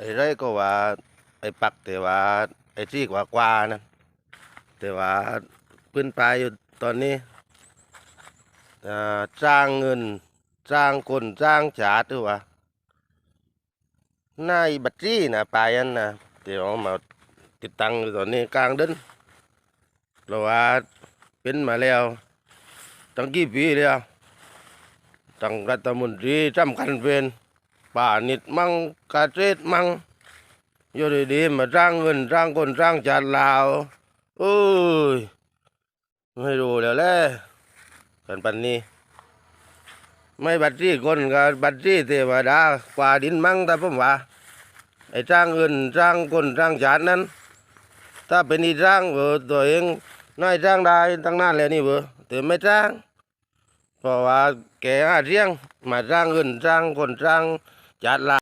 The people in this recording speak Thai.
ไอ้ไรก็ว่าไอ้ปักแต่ว่าไอ้ที่กว่ากว่านะแต่ว่าพื้นปลายอยู่ตอนนี้จ้างเงินจ้างคนจ้างจาดด้วยว่าหน้าไอ้บัตรจี้นะปลายันนะเดี๋ยวมาติดตั้งอยู่ตอนนี้กลางเดินเราว่าเป็นมาแล้วตั้งกี่ปีแล้วตั้งรัฐมนตรีจำกันเป็น ป่านิดมั่งกาเทศมั่งอยู่ดีๆมาจ้างเงินจ้างคนจ้างจาดลาวโอ้ยไม่รู้แล้วแหละกันปันนี้ ไม่บัตรี่คนกับบัตรี่เทวดากว่าดินมั่งแต่ผมว่าไอ้จ้างเงินจ้างคนจ้างจาดนั้น ถ้าเป็นอีจ้างเออตัวเองนายจ้างได้ตั้งนานแล้วนี่เบอแต่ไม่จ้างเพราะว่าแกหาเรียงมาจ้างเงินจ้างคนจ้าง จัดลา